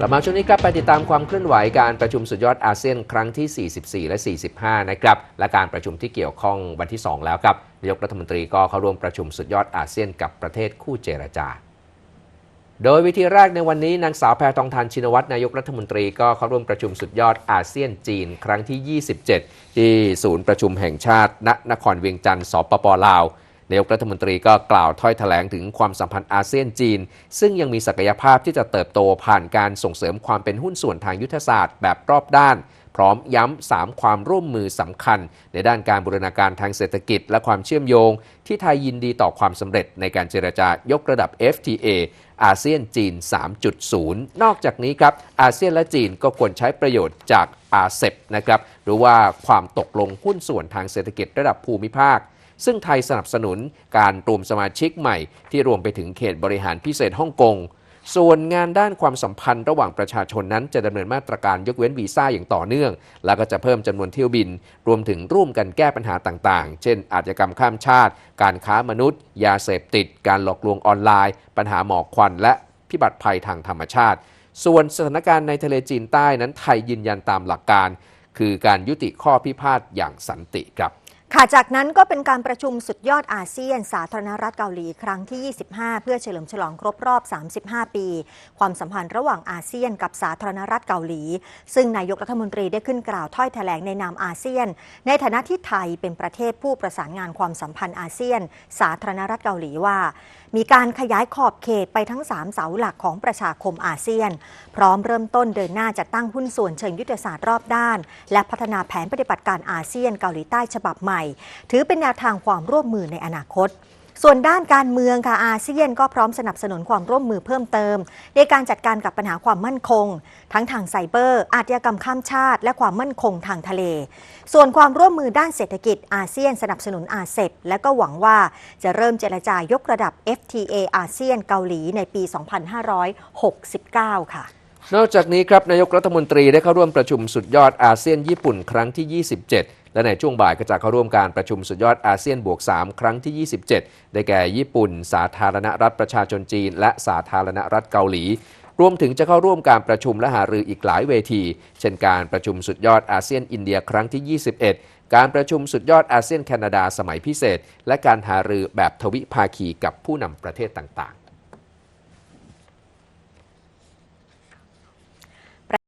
กลับมาช่วงนี้ครับไปติดตามความเคลื่อนไหวการประชุมสุดยอดอาเซียนครั้งที่ 44 และ 45 นะครับ และการประชุมที่เกี่ยวข้องวันที่ 2 แล้วครับนายกรัฐมนตรีก็เข้าร่วมประชุมสุดยอดอาเซียนกับประเทศคู่เจรจา โดยวิธีแรกในวันนี้นางสาวแพทองทานชินวัตรนายกรัฐมนตรีก็เข้าร่วมประชุมสุดยอดอาเซียนจีน ครั้งที่ 27 ที่ศูนย์ประชุมแห่งชาติณนครเวียงจันทร์สปปลาว นายกรัฐมนตรีก็กล่าวถ้อยแถลงถึงความสัมพันธ์อาเซียนจีน ซึ่งยังมีศักยภาพที่จะเติบโตผ่านการส่งเสริมความเป็นหุ้นส่วนทางยุทธศาสตร์แบบรอบด้าน พร้อมย้ำ 3 ความร่วมมือสำคัญ ในด้านการบูรณาการทางเศรษฐกิจ และความเชื่อมโยง ที่ไทยยินดีต่อความสำเร็จในการเจรจายกระดับ FTA อาเซียนจีน 3.0 นอกจากนี้ครับอาเซียนและจีนก็ควรใช้ประโยชน์จากอาเซบนะครับหรือว่าความตกลงหุ้นส่วนทางเศรษฐกิจระดับภูมิภาค ซึ่งไทยสนับสนุนการรวมสมาชิกใหม่ที่รวมไปถึงเขตบริหารพิเศษฮ่องกงส่วนงานด้านความสัมพันธ์ระหว่างประชาชนนั้นจะดำเนินมาตรการยกเว้นวีซ่าอย่างต่อเนื่อง แล้วก็จะเพิ่มจำนวนเที่ยวบิน รวมถึงร่วมกันแก้ปัญหาต่างๆ เช่น อาชญากรรมข้ามชาติ การค้ามนุษย์ ยาเสพติด การหลอกลวงออนไลน์ ปัญหาหมอกควัน และพิบัติภัยทางธรรมชาติ ส่วนสถานการณ์ในทะเลจีนใต้นั้นไทยยืนยันตามหลักการ คือการยุติข้อพิพาทอย่างสันติครับ ค่ะจากนั้นก็เป็นการประชุมสุดยอดอาเซียน สาธารณรัฐเกาหลีครั้งที่ 25 เพื่อเฉลิมฉลองครบรอบ 35 ปี ความสัมพันธ์ระหว่างอาเซียนกับสาธารณรัฐเกาหลี ซึ่งนายกรัฐมนตรีได้ขึ้นกล่าวถ้อยแถลงในนามอาเซียน ในฐานะที่ไทยเป็นประเทศผู้ประสานงานความสัมพันธ์อาเซียน สาธารณรัฐเกาหลีว่า มีการขยายขอบเขตไปทั้ง 3 เสาหลักของประชาคมอาเซียน พร้อมเริ่มต้นเดินหน้าจัดตั้งหุ้นส่วนเชิงยุทธศาสตร์รอบด้าน และพัฒนาแผนปฏิบัติการอาเซียนเกาหลีใต้ฉบับใหม่ถือเป็นแนวทางความร่วมมือในอนาคต ส่วนด้านการเมืองค่ะอาเซียนก็พร้อมสนับสนุนความร่วมมือเพิ่มเติม ในการจัดการกับปัญหาความมั่นคง ทั้งทางไซเบอร์ อาชญากรรมข้ามชาติ และความมั่นคงทางทะเล ส่วนความร่วมมือด้านเศรษฐกิจอาเซียนสนับสนุนอาเซบและก็หวังว่าจะเริ่มเจรจายกระดับ FTA อาเซียนเกาหลีในปี 2569 ค่ะนอกจากนี้ครับนายกรัฐมนตรีได้เข้าร่วมประชุมสุดยอดอาเซียนญี่ปุ่นครั้งที่ 27 และในช่วงบ่ายก็จะเข้าร่วมการประชุมสุดยอดอาเซียนบวก 3 ครั้งที่ 27 ได้แก่ญี่ปุ่น สาธารณรัฐประชาชนจีน และสาธารณรัฐเกาหลีรวมถึงจะเข้าร่วมการประชุมและหารืออีกหลายเวที เช่นการประชุมสุดยอดอาเซียนอินเดียครั้งที่ 21 การประชุมสุดยอดอาเซียนแคนาดาสมัยพิเศษ และการหารือแบบทวิภาคีกับผู้นำประเทศต่างๆ